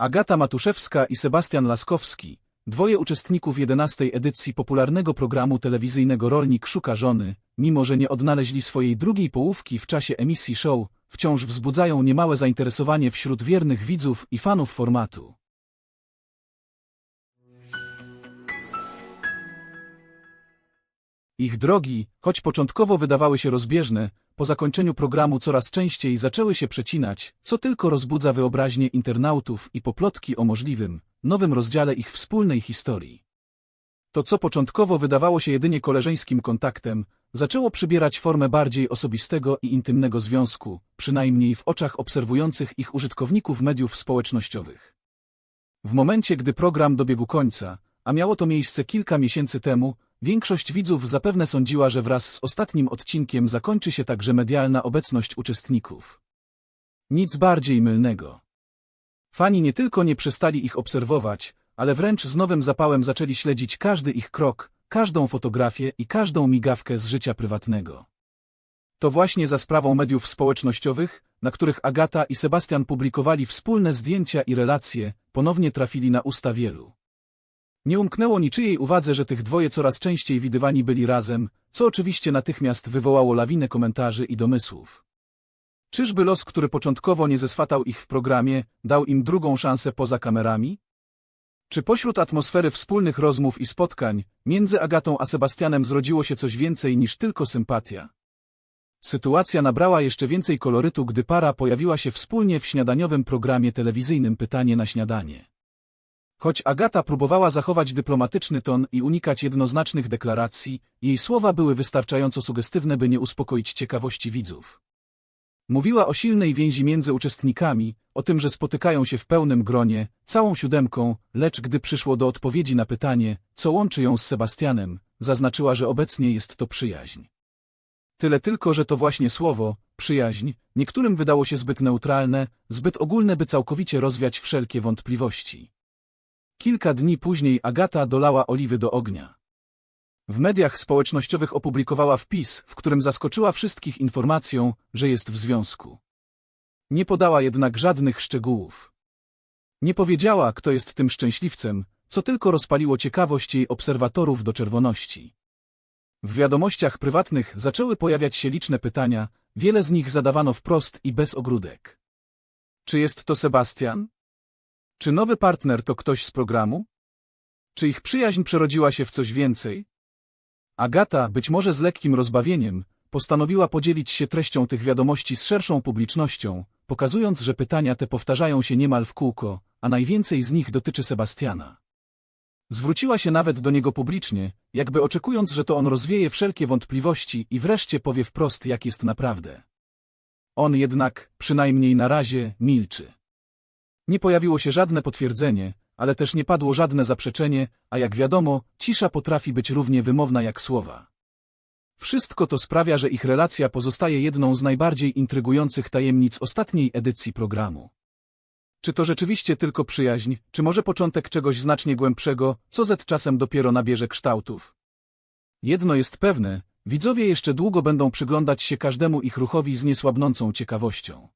Agata Matuszewska i Sebastian Laskowski, dwoje uczestników 11 edycji popularnego programu telewizyjnego Rolnik szuka żony, mimo że nie odnaleźli swojej drugiej połówki w czasie emisji show, wciąż wzbudzają niemałe zainteresowanie wśród wiernych widzów i fanów formatu. Ich drogi, choć początkowo wydawały się rozbieżne, po zakończeniu programu coraz częściej zaczęły się przecinać, co tylko rozbudza wyobraźnię internautów i poplotki o możliwym, nowym rozdziale ich wspólnej historii. To, co początkowo wydawało się jedynie koleżeńskim kontaktem, zaczęło przybierać formę bardziej osobistego i intymnego związku, przynajmniej w oczach obserwujących ich użytkowników mediów społecznościowych. W momencie, gdy program dobiegł końca, a miało to miejsce kilka miesięcy temu, większość widzów zapewne sądziła, że wraz z ostatnim odcinkiem zakończy się także medialna obecność uczestników. Nic bardziej mylnego. Fani nie tylko nie przestali ich obserwować, ale wręcz z nowym zapałem zaczęli śledzić każdy ich krok, każdą fotografię i każdą migawkę z życia prywatnego. To właśnie za sprawą mediów społecznościowych, na których Agata i Sebastian publikowali wspólne zdjęcia i relacje, ponownie trafili na usta wielu. Nie umknęło niczyjej uwadze, że tych dwoje coraz częściej widywani byli razem, co oczywiście natychmiast wywołało lawinę komentarzy i domysłów. Czyżby los, który początkowo nie zeswatał ich w programie, dał im drugą szansę poza kamerami? Czy pośród atmosfery wspólnych rozmów i spotkań, między Agatą a Sebastianem zrodziło się coś więcej niż tylko sympatia? Sytuacja nabrała jeszcze więcej kolorytu, gdy para pojawiła się wspólnie w śniadaniowym programie telewizyjnym Pytanie na śniadanie. Choć Agata próbowała zachować dyplomatyczny ton i unikać jednoznacznych deklaracji, jej słowa były wystarczająco sugestywne, by nie uspokoić ciekawości widzów. Mówiła o silnej więzi między uczestnikami, o tym, że spotykają się w pełnym gronie, całą siódemką, lecz gdy przyszło do odpowiedzi na pytanie, co łączy ją z Sebastianem, zaznaczyła, że obecnie jest to przyjaźń. Tyle tylko, że to właśnie słowo, przyjaźń, niektórym wydało się zbyt neutralne, zbyt ogólne, by całkowicie rozwiać wszelkie wątpliwości. Kilka dni później Agata dolała oliwy do ognia. W mediach społecznościowych opublikowała wpis, w którym zaskoczyła wszystkich informacją, że jest w związku. Nie podała jednak żadnych szczegółów. Nie powiedziała, kto jest tym szczęśliwcem, co tylko rozpaliło ciekawość jej obserwatorów do czerwoności. W wiadomościach prywatnych zaczęły pojawiać się liczne pytania, wiele z nich zadawano wprost i bez ogródek. Czy jest to Sebastian? Czy nowy partner to ktoś z programu? Czy ich przyjaźń przerodziła się w coś więcej? Agata, być może z lekkim rozbawieniem, postanowiła podzielić się treścią tych wiadomości z szerszą publicznością, pokazując, że pytania te powtarzają się niemal w kółko, a najwięcej z nich dotyczy Sebastiana. Zwróciła się nawet do niego publicznie, jakby oczekując, że to on rozwieje wszelkie wątpliwości i wreszcie powie wprost, jak jest naprawdę. On jednak, przynajmniej na razie, milczy. Nie pojawiło się żadne potwierdzenie, ale też nie padło żadne zaprzeczenie, a jak wiadomo, cisza potrafi być równie wymowna jak słowa. Wszystko to sprawia, że ich relacja pozostaje jedną z najbardziej intrygujących tajemnic ostatniej edycji programu. Czy to rzeczywiście tylko przyjaźń, czy może początek czegoś znacznie głębszego, co z czasem dopiero nabierze kształtów? Jedno jest pewne, widzowie jeszcze długo będą przyglądać się każdemu ich ruchowi z niesłabnącą ciekawością.